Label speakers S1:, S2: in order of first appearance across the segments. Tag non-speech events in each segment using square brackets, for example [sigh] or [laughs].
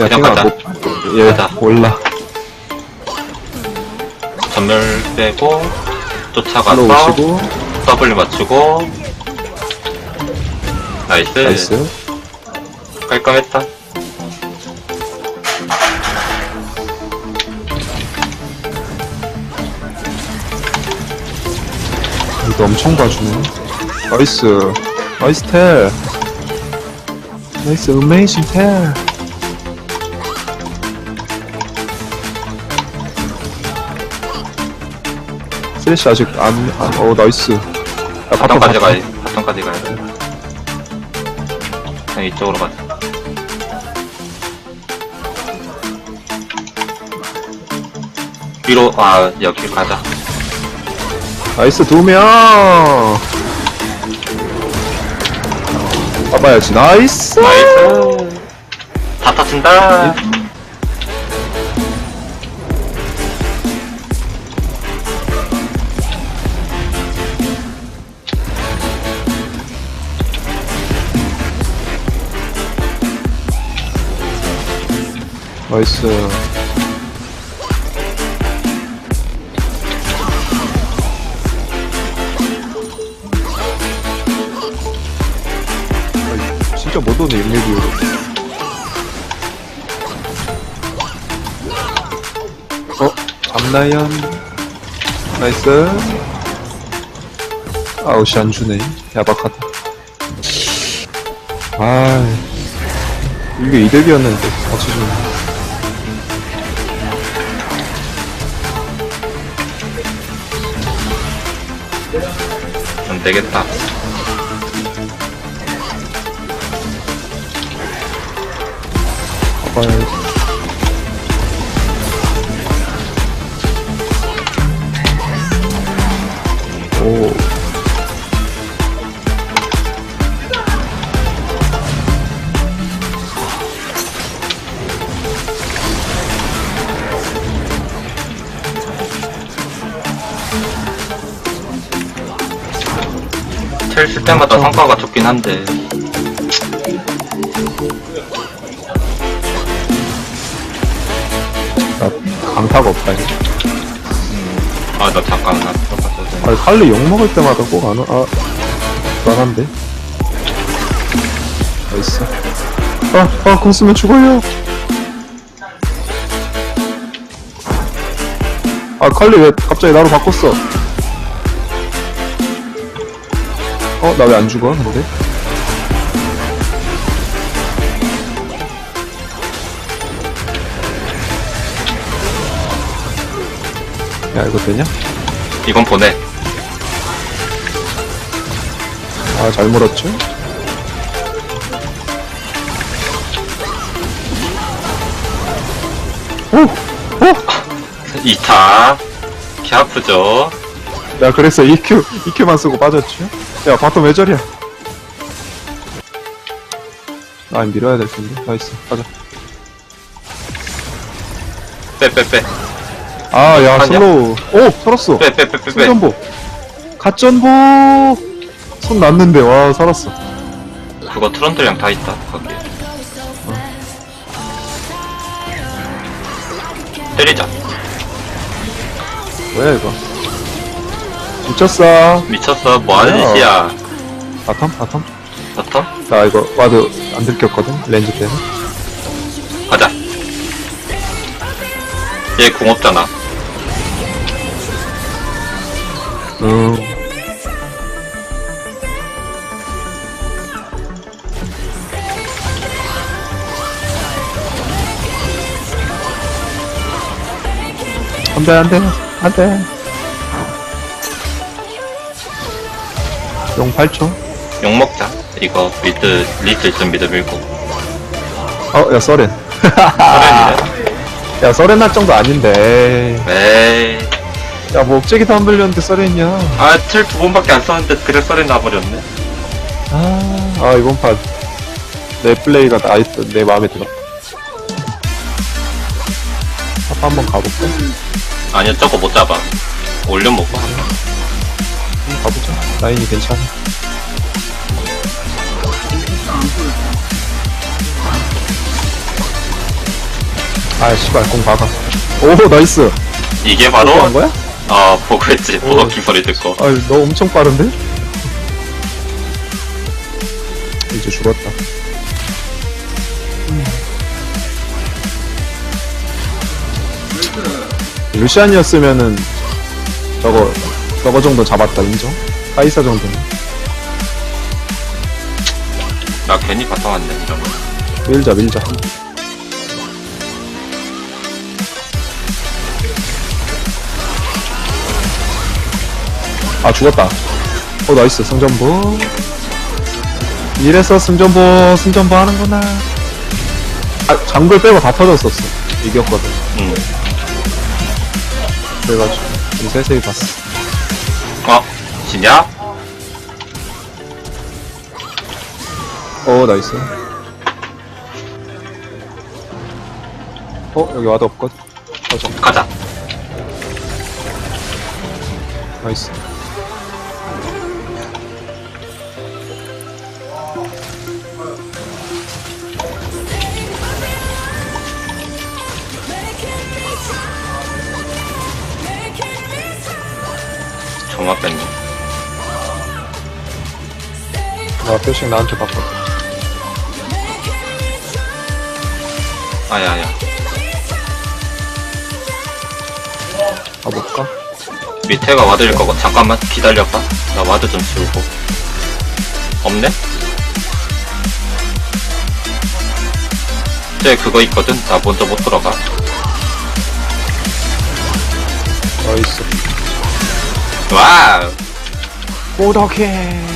S1: 야,
S2: 그냥
S1: 킹아,
S2: 가자.
S1: 뭐, 얘,
S2: 가자.
S1: 몰라.
S2: 전멸 빼고
S1: 바로
S2: 쫓아가서
S1: 오시고,
S2: W 맞추고 나이스,
S1: 나이스.
S2: 깔끔했다
S1: 이거 엄청 봐주네. 나이스. 나이스 텔. 나이스, 어메이징 텔. 쓰레쉬 아직 안, 안, 어, 나이스. 야, 바텀,
S2: 바텀까지
S1: 바텀.
S2: 가야 바텀까지 가야 돼 그냥 이쪽으로 가자 위로 아 여기 가자
S1: 나이스 두 명. 봐봐야지. 나이스.
S2: 나이스 다 터친다
S1: 나이스. 아이, 진짜 못 오네, 1레비오로. 어? 암나연. 나이스. 아웃이 안 주네. 야박하다. 아 이게 이득이었는데, 같이 주네.
S2: 되겠다.
S1: 봐
S2: 쓸 때마다 성과가 좋긴 한데
S1: 나 강타가 없다. 이거.
S2: 아 나 잠깐 나 들어갔어야 돼
S1: 아, 칼리 욕 먹을 때마다 꼭 안, 와- 아, 불안한데? 나이스. 아, 아, 공 쓰면 죽어요. 아, 칼리 왜 갑자기 나로 바꿨어? 어, 나 왜 안 죽어, 근데? 야, 이거 되냐?
S2: 이건 보내
S1: 아, 잘 물었죠? 오! 오!
S2: 2타 개 아프죠
S1: 야, 그래서 EQ, EQ만 쓰고 빠졌죠? 야, 바텀 왜 저리야? 아, 밀어야 될 텐데. 나이스. 가자.
S2: 빼빼빼
S1: 아, 야,
S2: 아니야?
S1: 슬로우. 오! 살았어.
S2: 빼빼빼빼빼
S1: 손전보. 갓전보! 손 났는데, 와, 살았어.
S2: 그거 트런들량 다 있다 거기 때리자
S1: 뭐야, 이거. 미쳤어.
S2: 미쳤어 뭐하는
S1: 뭐야?
S2: 짓이야
S1: 바텀? 바텀?
S2: 버터?
S1: 나 이거 와드 안 들켰거든? 렌즈 때문에.
S2: 가자 얘 궁 없잖아
S1: 음. 안 돼, 안 돼, 안 돼. 용 8초?
S2: 욕 먹자 이거 미드 리트 좀 미드 밀고
S1: 어, 야, 서렌. 야, 서렌 할 정도 아닌데.
S2: 에이
S1: 야, 뭐, 업체기도 안 불렸는데 서렌이야.
S2: 아 틀 두 번밖에 안 썼는데 그래 서렌 나버렸네
S1: 아, 아, 이번 판. 내 플레이가 나, 내 마음에 들어. 탑 한번 가볼까?
S2: 아니야 저거 못 잡아 올려 먹고
S1: 라인이 괜찮아. 아, 씨발, 공 박아. 오, 나이스.
S2: 이게
S1: 또한
S2: 바로
S1: 거야?
S2: 어 보고 했지
S1: 오.
S2: 보고 킹 소리 듣고
S1: 아, 너 엄청 빠른데? 이제 죽었다. 루시안이었으면은 저거 저거 정도 잡았다 인정? 카이사 정도는.
S2: 나 괜히 갔다 왔네 이러면
S1: 밀자 밀자. 아 죽었다. 어 나이스. 승전보. 이래서 승전보 승전보 하는구나. 아 장글 빼고 다 터졌었어. 이겼거든.
S2: 응.
S1: 그래가지고 우리 세세히 봤어
S2: 어? 지냐?
S1: 어 나이스. 어 여기 와도 없거든 터져
S2: 가자.
S1: 나이스.
S2: 정말 뺐네
S1: 나 표식 나한테 바꿨다
S2: 아야야.
S1: 가볼까?
S2: 밑에가 와드일 거고 잠깐만 기다려봐. 나 와드 좀 지우고. 없네? 쟤 그거 있거든. 나 먼저 못 들어가.
S1: 나이스.
S2: 와우!
S1: 오덕해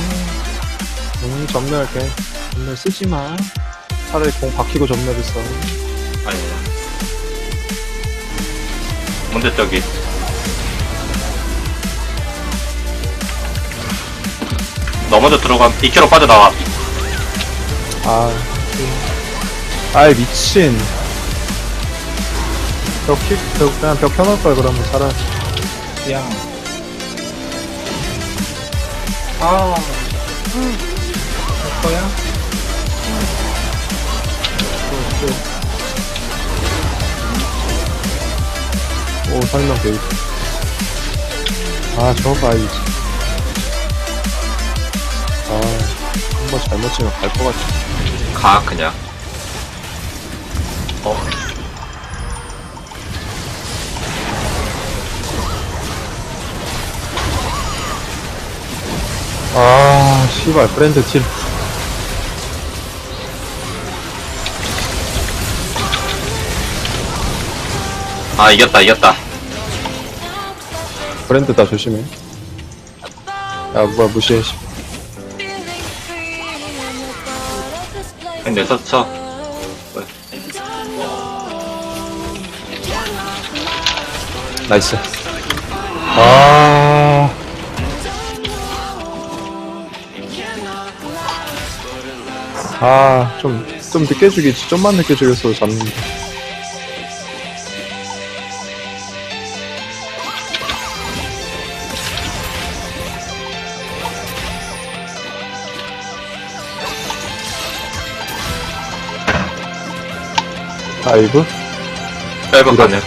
S1: 음 전멸해 전멸 쓰지마 차라리 공 박히고 전멸을 써
S2: 아니야 근데 저기 너 먼저 들어가 2km 빠져나와
S1: 아, 아이 미친. 벽 키, 벽, 그냥 벽 켜놓을 걸 그러면 차라리.
S2: 야. 아. 거야?
S1: 오 설명 돼. 아 저거 봐야지. 아 한 번 잘못 치면 갈 것 같아.
S2: 가 그냥. 어.
S1: 아 씨발 브랜드 틸.
S2: 아 이겼다 이겼다.
S1: 브랜드 다 조심해. 야 뭐야 무시해. 씨.
S2: 근데 서쳐.
S1: 나이스. 아. 아, 좀, 좀 늦게 죽이지. 좀만 늦게 죽였어도 잡는데. 다이브?
S2: 짧은 가네.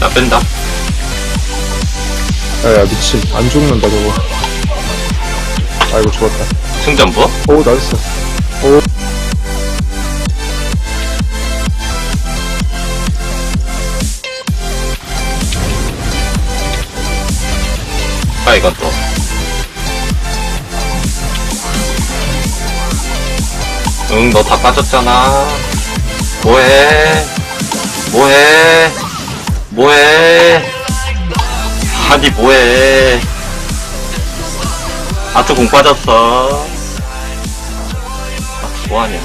S2: 나 뺀다.
S1: 야, 야, 미친. 안 죽는다, 저거. 아이고, 죽었다.
S2: 승전부?
S1: 오, 나이스. 오.
S2: 응, 너 다 빠졌잖아. 뭐해? 뭐해? 뭐해? 아니, 뭐해? 아트 공 빠졌어. 아, 뭐하냐?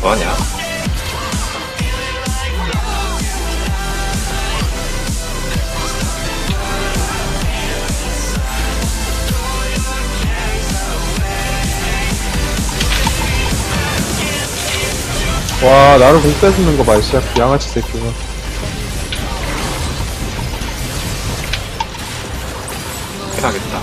S2: 뭐하냐?
S1: 와, 나를 공 빼주는 거 봐, 이 씨. 양아치 새끼가.
S2: 해야겠다.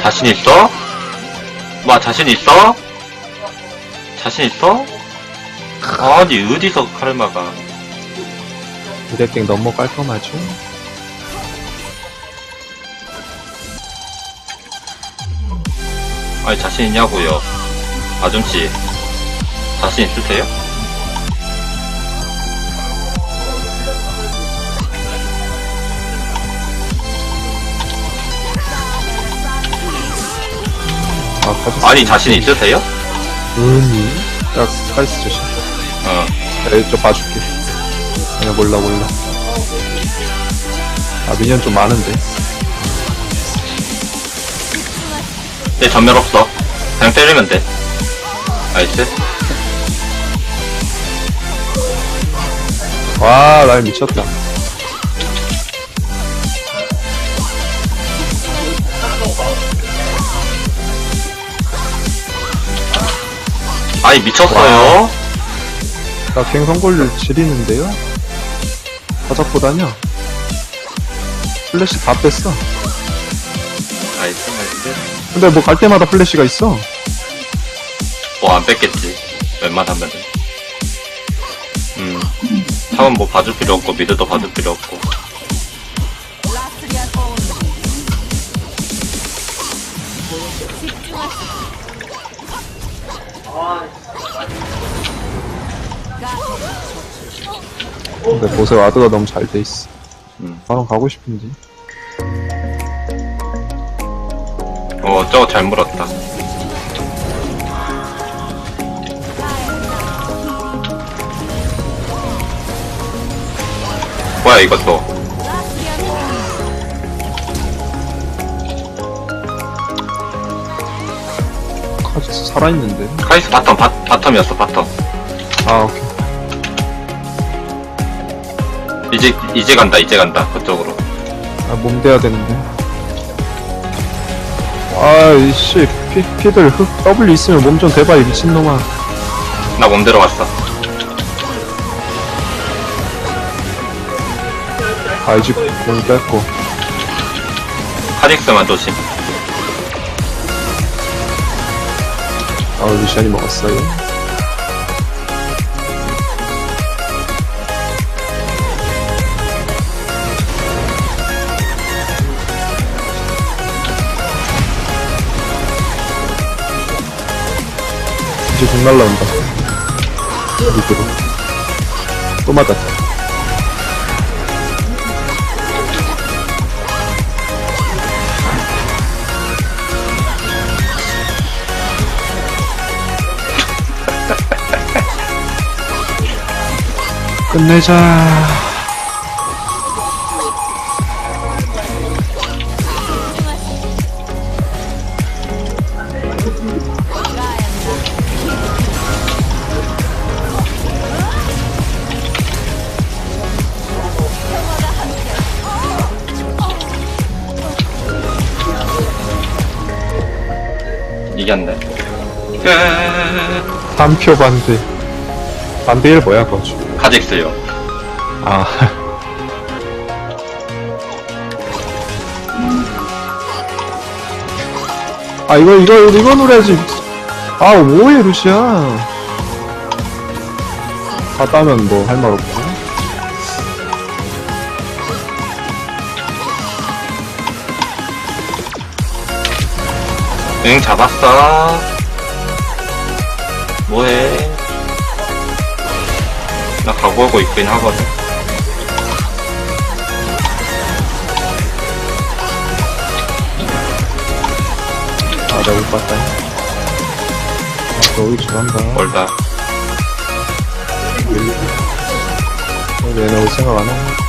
S2: 자신 있어? 마 자신 있어? 자신 있어? 아니 어디서 카르마가
S1: 이래땡 너무 깔끔하죠?
S2: 아니 자신 있냐고요 아줌씨 자신 있으세요?
S1: 아.
S2: 아니 자신 있으세요?
S1: 은이? 야, 카이스 조심.
S2: 어
S1: 야, 이쪽 봐줄게. 그냥 몰라, 몰라. 아, 미니언 좀 많은데.
S2: 내 전멸 없어 그냥 때리면 돼 나이스
S1: 와, 날 미쳤다.
S2: 아니 미쳤어요
S1: 나 갱성골 지리는데요? 바닥보다냐? 플래시 다 뺐어.
S2: 나이스 나이스
S1: 근데 뭐 갈 때마다 플래시가 있어.
S2: 뭐 안 뺐겠지 웬만하면은 음 탑은 뭐 봐줄 필요 없고 미드도 봐줄 필요 없고
S1: 근데 보세 와드가 너무 잘 돼 있어.
S2: 음.
S1: 바로 가고 싶은데.
S2: 어 저거 잘 물었다 뭐야 이것도
S1: 살아있는데.
S2: 카이스 바텀 바, 바텀이었어 바텀
S1: 아, 오케이.
S2: 이제 이제 간다 이제 간다 그쪽으로
S1: 아, 몸 대야 되는데. 아, 이씨, 피, 피들 흑, W 있으면 몸 좀 대봐, 이 미친놈아.
S2: 나 몸대로 갔어
S1: 아, 이집 몸 뺐고.
S2: 카직스만 조심
S1: 아, 루시안이 먹었어요. 이제 공 날라온다. 밑으로. 또 맞았다. 끝내자.
S2: 이겼네 끝
S1: 3표 반대. 반대 1 뭐야, 거주.
S2: 카직스요
S1: 아. [laughs] 아, 이거, 이거, 이거 노래지. 아, 뭐해, 루시야. 다 따면 뭐, 할 말 없고.
S2: 응 잡았어 뭐해 나 각오하고 있긴 하거든.
S1: 아, 내가 못 봤다. 아, 너희 잘한다.
S2: 멀다.
S1: 어, 얘네 올 생각 안 하네.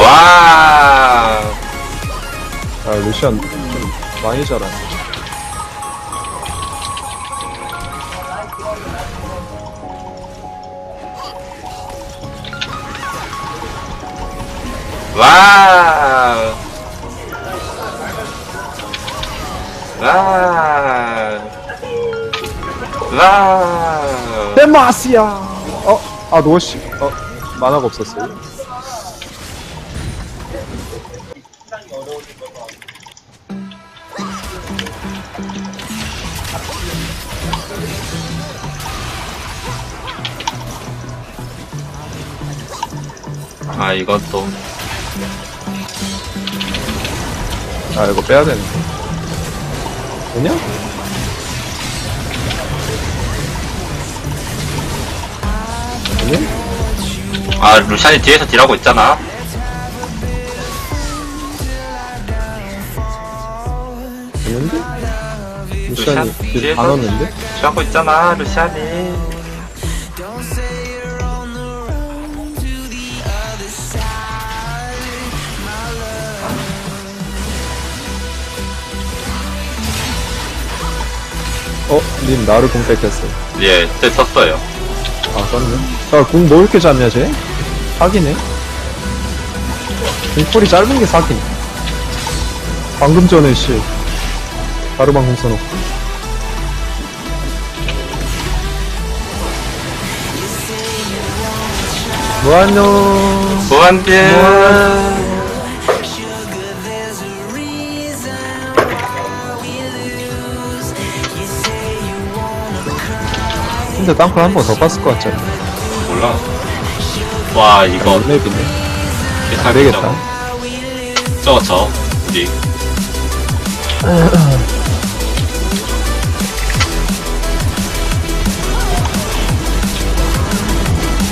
S2: 와!
S1: 아, 루시안 좀 많이 잘하네.
S2: 와! 와! 와!
S1: 데마시아! 어? 아, 노시. 어? 만화가 없었어요.
S2: 아, 또.
S1: 아, 이거 빼야 되는데. 되냐?
S2: 아, 루시안이 뒤에서 딜하고 있잖아.
S1: 되는데? 루시안이
S2: 루시안
S1: 딜다 넣었는데?
S2: 딜하고 있잖아, 루시안이.
S1: 어? 님 나를 공 뺏겼어.
S2: 예, 때 썼어요.
S1: 아, 썼네. 야, 공뭐 이렇게 잡냐, 쟤? 사기네? 공풀이 짧은 게 사기네. 방금 전에, 씨. 바로 방공 써놓고. 뭐하노?
S2: 보안딜.
S1: 근데 땅콩 한번 더 깠을 것 같지 않나?
S2: 몰라. 와, 이거.
S1: 맵이네.
S2: 잘
S1: 되겠다.
S2: 저거 저. 우리.
S1: 어, 어,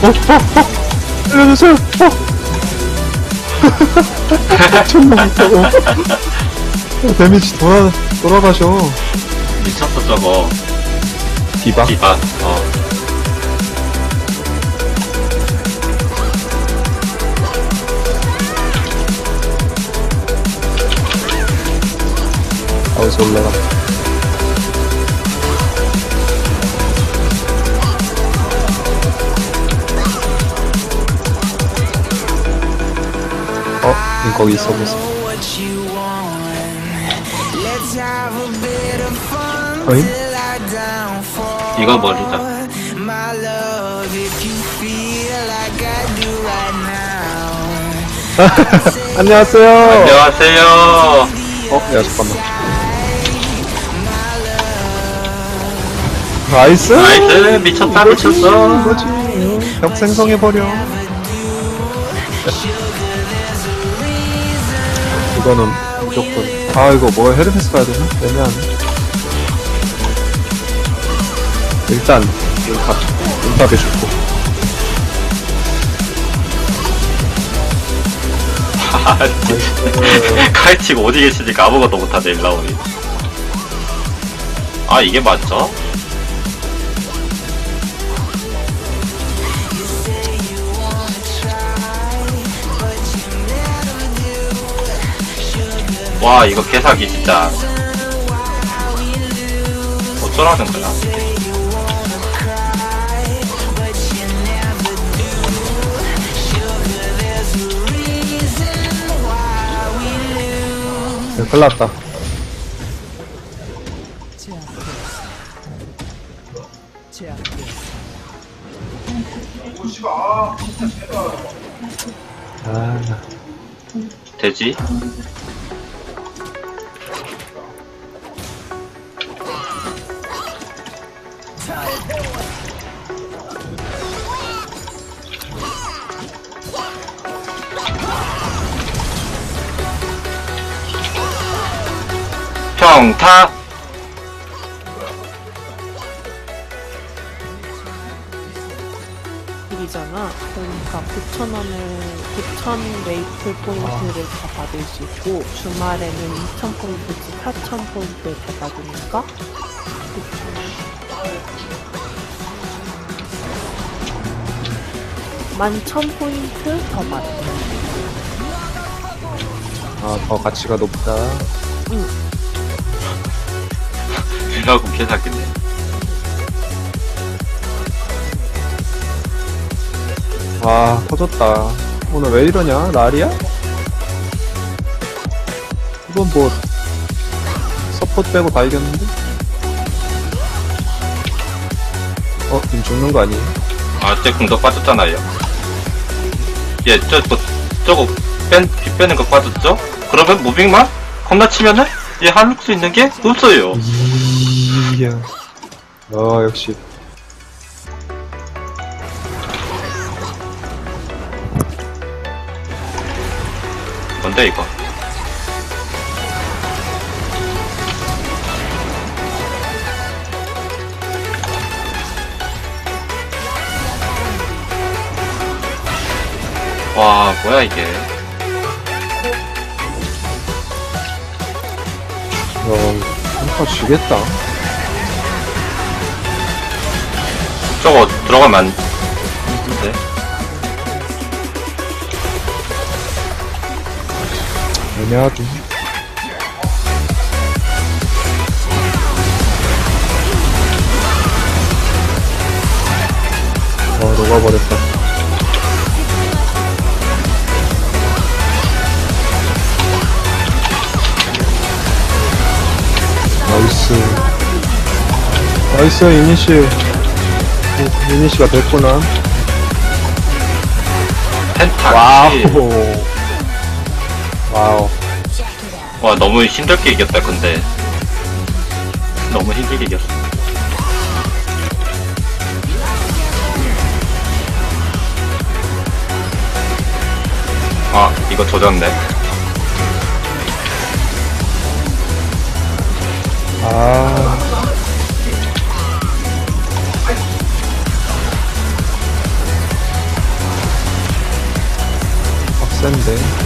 S1: 어! 알려주세요! 어! 존나 무서워. [laughs] 어, 데미지 돌아, 돌아가셔.
S2: 미쳤어, 저거.
S1: 디바?
S2: 디바. 어.
S1: 아우서 올라가. 어? 님 거기 있어 보세요.
S3: you right now. [laughs]
S1: 안녕하세요.
S2: 안녕하세요.
S1: 어? 야 잠깐만. 나이스.
S2: 나이스. 미쳤다, 미쳤어.
S1: 뭐지? 벽 생성해버려. 이거는 무조건. 아, 이거 뭐 헤르메스 가야 되나? 애매하네. 일단, 일탑. 일탑에 죽고.
S2: 칼치고 어디 계시니까 아무것도 못하네, 일라오니. 아, 이게 맞죠? 와, 이거 개사기, 진짜. 어쩌라는 거야?
S1: 야, 큰일 났다. 아,
S2: 되지? 평타
S4: 일이잖아. 그러니까 9천 원을 9천 메이플 포인트를 다 받을 수 있고 주말에는 2천 포인트씩 4천 포인트를 다 받으니까 11,000 포인트 더 받아.
S1: 아, 더 가치가 높다.
S2: 이라고 개사겠네
S1: 아, 터졌다. 오늘 왜 이러냐? 날이야? 이건 뭐, 서포트 빼고 다 이겼는데? 어, 지금 죽는 거 아니에요?
S2: 아쟤 궁도 빠졌잖아요 얘저 뭐, 저거 뺀, 비 빼는 거 빠졌죠? 그러면 무빙만 겁나 치면은 얘할수 있는 게 없어요
S1: 이야. 아, 역시.
S2: 뭔데 이거 와 뭐야 이게
S1: 야, 한타 지겠다.
S2: 저거 들어가면 안 돼?
S1: 애매하긴. 어, 녹아버렸다. 나이스. 나이스, 이니시. 이- 이니시가 됐구나.
S2: 펜타
S1: 와우. 와우.
S2: 와 너무 힘들게 이겼다 근데 너무 힘들게 이겼어 아 이거 조졌네
S1: 아. been.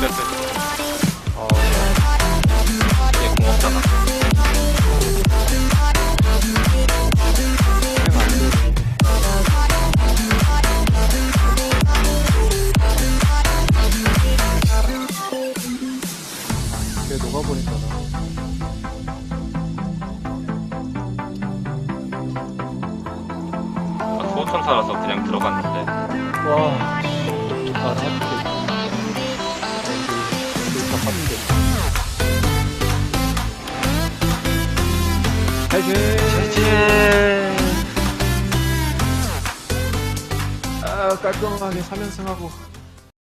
S2: 빼